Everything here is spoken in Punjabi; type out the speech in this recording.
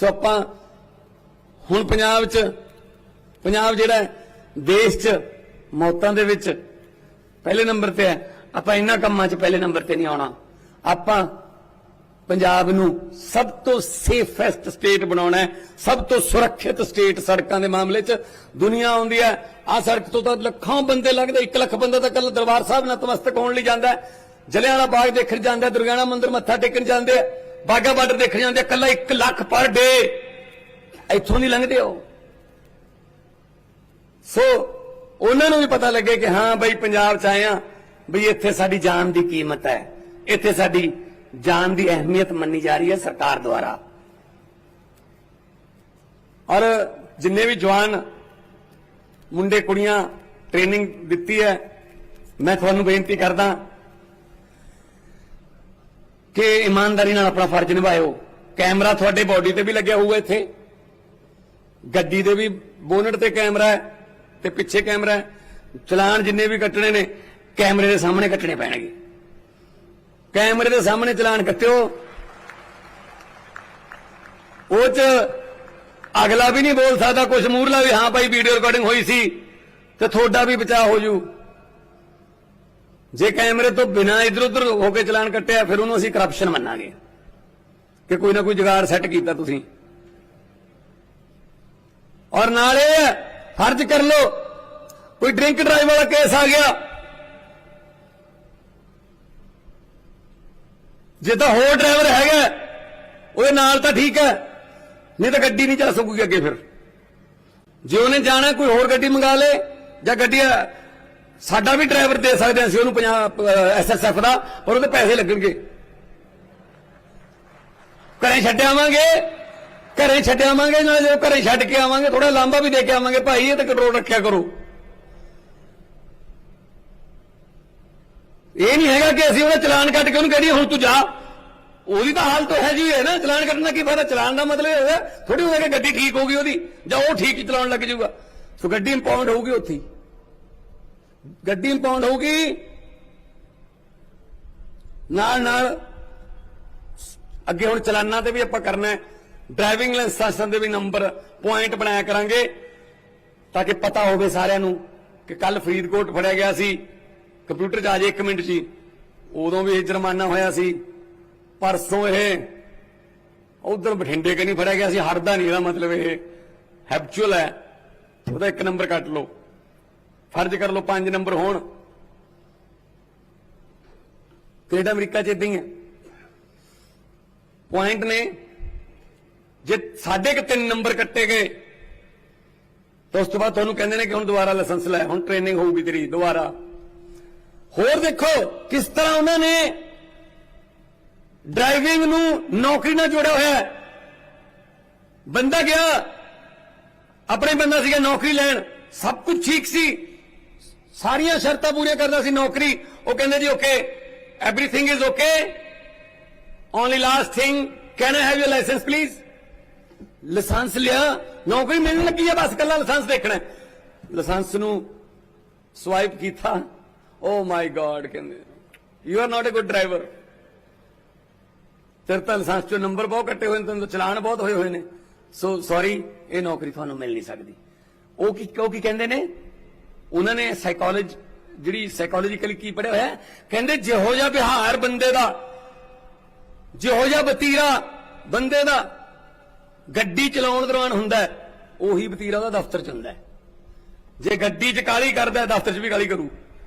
ਸੋ ਆਪਾਂ ਹੁਣ ਪੰਜਾਬ 'ਚ, ਪੰਜਾਬ ਜਿਹੜਾ ਦੇਸ਼ 'ਚ ਮੌਤਾਂ ਦੇ ਵਿੱਚ ਪਹਿਲੇ ਨੰਬਰ ਤੇ ਹੈ। ਆਪਾਂ ਇਹਨਾਂ ਕੰਮਾਂ 'ਚ ਪਹਿਲੇ ਨੰਬਰ ਤੇ ਨਹੀਂ ਆਉਣਾ। ਆਪਾਂ ਪੰਜਾਬ ਨੂੰ ਸਭ ਤੋਂ ਸੇਫੈਸਟ ਸਟੇਟ ਬਣਾਉਣਾ ਹੈ। ਸਭ ਤੋਂ ਸੁਰੱਖਿਅਤ ਸਟੇਟ ਸੜਕਾਂ ਦੇ ਮਾਮਲੇ 'ਚ ਦੁਨੀਆ ਆਉਂਦੀ ਹੈ। ਆ ਸੜਕ ਤੋਂ ਤਾਂ ਲੱਖਾਂ ਬੰਦੇ ਲੱਗਦੇ 1 ਲੱਖ ਬੰਦਾ ਤਾਂ ਕੱਲ ਦਰਬਾਰ ਸਾਹਿਬ ਨਤਮਸਤਕ ਹੋਣ ਲਈ ਜਾਂਦਾ ਹੈ। ਜਲਿਆਂਵਾਲਾ ਬਾਗ ਦੇਖਣ ਜਾਂਦਾ ਦੁਰਗਿਆਣਾ ਮੰਦਿਰ ਮੱਥਾ ਟੇਕਣ ਜਾਂਦੇ ਆ ਬਾਗਾ ਬਾਰਡਰ ਦੇਖਣ ਜਾਂਦੇ ਆ, ਕੱਲਾ 1 ਲੱਖ ਪਰ ਡੇ। ਇੱਥੋਂ ਨਹੀਂ ਲੰਘਦੇ ਉਹ। ਸੋ ਉਹਨਾਂ ਨੂੰ ਵੀ ਪਤਾ ਲੱਗੇ ਕਿ ਹਾਂ ਬਈ ਪੰਜਾਬ ਚ ਆਏ ਆ, ਬਈ ਇੱਥੇ ਸਾਡੀ ਜਾਨ ਦੀ ਕੀਮਤ ਹੈ। ਇੱਥੇ ਸਾਡੀ ਜਾਨ ਦੀ ਅਹਿਮੀਅਤ ਮੰਨੀ ਜਾ ਰਹੀ ਹੈ ਸਰਕਾਰ ਦੁਆਰਾ। ਔਰ ਜਿੰਨੇ ਵੀ ਜਵਾਨ ਮੁੰਡੇ ਕੁੜੀਆਂ ਟ੍ਰੇਨਿੰਗ ਦਿੱਤੀ ਹੈ, ਮੈਂ ਤੁਹਾਨੂੰ ਬੇਨਤੀ ਕਰਦਾ ਕਿ ਇਮਾਨਦਾਰੀ ਨਾਲ ਆਪਣਾ ਫਰਜ਼ ਨਿਭਾਇਓ। ਕੈਮਰਾ ਤੁਹਾਡੇ ਬਾਡੀ ਤੇ ਵੀ ਲੱਗਿਆ ਹੋਊਗਾ ਇੱਥੇ। ਗੱਡੀ ਦੇ ਵੀ ਬੋਨਟ ਤੇ ਕੈਮਰਾ ਹੈ ਤੇ ਪਿੱਛੇ ਕੈਮਰਾ ਹੈ। ਚਲਾਨ ਜਿੰਨੇ ਵੀ ਕੱਟਣੇ ਨੇ, ਕੈਮਰੇ ਦੇ ਸਾਹਮਣੇ ਕੱਟਣੇ ਪੈਣਗੇ। ਕੈਮਰੇ ਦੇ ਸਾਹਮਣੇ ਚਲਾਨ ਕੱਟਿਓ। ਉਹ ਚ ਅਗਲਾ ਵੀ ਨਹੀਂ ਬੋਲ ਸਕਦਾ ਕੁਝ ਮੂਰਲਾ ਵੀ, ਹਾਂ ਭਾਈ ਵੀਡੀਓ ਰਿਕਾਰਡਿੰਗ ਹੋਈ ਸੀ ਤੇ ਤੁਹਾਡਾ ਵੀ ਬਚਾਅ ਹੋ ਜੂ। ਜੇ ਕੈਮਰੇ ਤੋਂ ਬਿਨਾ ਇਧਰ ਉਧਰ ਹੋ ਕੇ ਚਲਾਨ ਕੱਟਿਆ, ਫਿਰ ਉਹਨੂੰ ਅਸੀਂ ਕਰਪਸ਼ਨ ਮੰਨਾਂਗੇ। ਕਿ ਕੋਈ ਨਾ ਕੋਈ ਜੁਗਾੜ ਸੈੱਟ ਕੀਤਾ ਤੁਸੀਂ। ਔਰ ਨਾਲ ਨਾਲੇ ਫਰਜ਼ ਕਰ ਲਓ, ਕੋਈ ਡਰਿੰਕ ਡਰਾਈਵ ਵਾਲਾ ਕੇਸ ਆ ਗਿਆ। ਜੇ ਤਾਂ ਹੋਰ ਡਰਾਈਵਰ ਹੈਗਾ, ਉਹਦੇ ਨਾਲ ਤਾਂ ਠੀਕ ਹੈ। ਨਹੀਂ ਤਾਂ ਗੱਡੀ ਨਹੀਂ ਚੱਲ ਸਕੂਗੀ ਅੱਗੇ ਫਿਰ। ਜੇ ਉਹਨੇ ਜਾਣਾ, ਕੋਈ ਹੋਰ ਗੱਡੀ ਮੰਗਾ ਲੇ, ਜਾਂ ਗੱਡੀ ਸਾਡਾ ਵੀ ਡਰਾਈਵਰ ਦੇ ਸਕਦੇ ਹਾਂ ਅਸੀਂ ਉਹਨੂੰ ਪੰਜਾਬ ਐਸਐਸਐਫ ਦਾ, ਪਰ ਉਹਦੇ ਪੈਸੇ ਲੱਗਣਗੇ। ਘਰੇ ਛੱਡ ਆਵਾਂਗੇ, ਘਰੇ ਛੱਡ ਆਵਾਂਗੇ, ਨਾਲ ਜਦੋਂ ਘਰੇ ਛੱਡ ਕੇ ਆਵਾਂਗੇ ਥੋੜਾ ਲਾਂਬਾ ਵੀ ਦੇ ਕੇ ਆਵਾਂਗੇ, ਭਾਈ, ਇਹ ਤਾਂ ਕੰਟਰੋਲ ਰੱਖਿਆ ਕਰੋ। ਇਹ ਨਹੀਂ ਹੈਗਾ ਕਿ ਅਸੀਂ ਉਹਦਾ ਚਲਾਨ ਕੱਟ ਕੇ ਉਹਨੂੰ ਕਹੀਏ ਹੁਣ ਤੂੰ ਜਾ। ਉਹਦੀ ਤਾਂ ਹਾਲਤ ਹੈ ਜੀ ਹੈ ਨਾ, ਚਲਾਨ ਕੱਟਣ ਦਾ ਕੀ ਫਾਇਦਾ? ਚਲਾਨ ਦਾ ਮਤਲਬ ਇਹ ਹੋਇਆ ਥੋੜੀ ਹੋਇਆ ਕਿ ਗੱਡੀ ਠੀਕ ਹੋ ਗਈ ਉਹਦੀ, ਜਾਂ ਉਹ ਠੀਕ ਚਲਾਉਣ ਲੱਗ ਜਾਊਗਾ। ਸੋ ਗੱਡੀ ਇੰਪਾਊਂਡ ਹੋਊਗੀ ਉੱਥੇ ਹੀ। ਗੱਡੀ ਇੰਪਾਊਂਡ ਹੋਊਗੀ। ਨਾਲ ਨਾਲ ਅੱਗੇ ਹੁਣ ਚਲਾਨਾਂ ਤੇ ਵੀ ਆਪਾਂ ਕਰਨਾ ਹੈ। ਡਰਾਈਵਿੰਗ ਲਾਇਸੈਂਸ ਦੇ ਵੀ ਨੰਬਰ ਪੁਆਇੰਟ ਬਣਾਇਆ ਕਰਾਂਗੇ ਤਾਂ ਕਿ ਪਤਾ ਹੋਵੇ ਸਾਰਿਆਂ ਨੂੰ ਕਿ ਕੱਲ ਫਰੀਦਕੋਟ ਫੜਿਆ ਗਿਆ ਸੀ। ਕੰਪਿਊਟਰ 'ਚ ਆ ਜੇ 1 ਮਿੰਟ 'ਚ ਹੀ ਉਦੋਂ ਵੀ ਇਹ ਜੁਰਮਾਨਾ ਹੋਇਆ ਸੀ। ਪਰਸੋਂ ਇਹ ਉਧਰ ਬਠਿੰਡੇ ਕਿ ਨਹੀਂ ਫੜਿਆ ਗਿਆ ਸੀ। ਹਰਦਾ ਨਹੀਂ ਇਹਦਾ ਮਤਲਬ ਇਹ। ਹੈਬਚੁਅਲ ਹੈ। ਉਹਦਾ ਇੱਕ ਨੰਬਰ ਕੱਟ ਲਓ। ਫਰਜ਼ ਕਰ ਲਓ ਪੰਜ ਨੰਬਰ ਹੋਣ। ਕੈਨੇਡਾ ਅਮਰੀਕਾ 'ਚ ਇਦਾਂ ਹੀ ਹੈ। ਪੁਆਇੰਟ ਨੇ, ਜੇ ਸਾਡੇ ਕਿ ਤਿੰਨ ਨੰਬਰ ਕੱਟੇ ਗਏ, ਤਾਂ ਉਸ ਤੋਂ ਬਾਅਦ ਤੁਹਾਨੂੰ ਕਹਿੰਦੇ ਨੇ ਕਿ ਹੁਣ ਦੁਬਾਰਾ ਲਾਇਸੈਂਸ ਲੈ, ਹੁਣ ਟ੍ਰੇਨਿੰਗ ਹੋਊਗੀ ਤੇਰੀ, ਦੁਬਾਰਾ। ਹੋਰ ਦੇਖੋ, ਕਿਸ ਤਰ੍ਹਾਂ ਉਹਨਾਂ ਨੇ ਡਰਾਈਵਿੰਗ ਨੂੰ ਨੌਕਰੀ ਨਾਲ ਜੋੜਿਆ ਹੋਇਆ ਹੈ। ਬੰਦਾ ਗਿਆ, ਆਪਣੇ ਬੰਦਾ ਸੀਗਾ ਨੌਕਰੀ ਲੈਣ, ਸਭ ਕੁਝ ਠੀਕ ਸੀ। ਸਾਰੀਆਂ ਸ਼ਰਤਾਂ ਪੂਰੀਆਂ ਕਰਦਾ ਸੀ ਨੌਕਰੀ। ਉਹ ਕਹਿੰਦੇ ਜੀ okay everything is okay only last thing can I have your licence please licence ਲਿਆ। ਨੌਕਰੀ ਮਿਲਣ ਲੱਗੀ ਹੈ ਬਸ ਕੱਲਾ ਲਾਇਸੈਂਸ ਦੇਖਣਾ। ਲਾਇਸੈਂਸ ਨੂੰ ਸਵਾਈਪ ਕੀਤਾ। ਓ ਮਾਈ ਗॉड ਕਹਿੰਦੇ। You are not a good driver ਤੇਰੇ ਤਾਂ ਲਾਇਸੈਂਸ ਚੋਂ ਨੰਬਰ ਬਹੁਤ ਕੱਟੇ ਹੋਏ ਨੇ, ਤੈਨੂੰ ਚਲਾਨ ਬਹੁਤ ਹੋਏ ਹੋਏ ਨੇ। ਸੋ ਸੌਰੀ ਇਹ ਨੌਕਰੀ ਤੁਹਾਨੂੰ ਮਿਲ ਨਹੀਂ ਸਕਦੀ। ਉਹ ਕੀ ਉਹ ਕੀ ਕਹਿੰਦੇ ਨੇ? ਉਹਨਾਂ ਨੇ ਸਾਈਕੋਲੋਜੀ ਜਿਹੜੀ ਸਾਈਕੋਲੋਜੀਕਲੀ ਕੀ ਪੜਿਆ ਹੋਇਆ, ਕਹਿੰਦੇ ਜਿਹੋ ਜਿਹਾ ਵਿਹਾਰ ਬੰਦੇ ਦਾ, ਜਿਹੋ ਜਿਹਾ ਬਤੀਰਾ ਬੰਦੇ ਦਾ ਗੱਡੀ ਚਲਾਉਣ ਦੌਰਾਨ ਹੁੰਦਾ ਉਹੀ ਵਤੀਰਾ ਦਾ ਦਫ਼ਤਰ ਚ ਹੁੰਦਾ ਜੇ ਗੱਡੀ ਚ ਕਾਲੀ ਕਰਦਾ ਦਫ਼ਤਰ ਚ ਵੀ ਕਾਲੀ ਕਰੂ।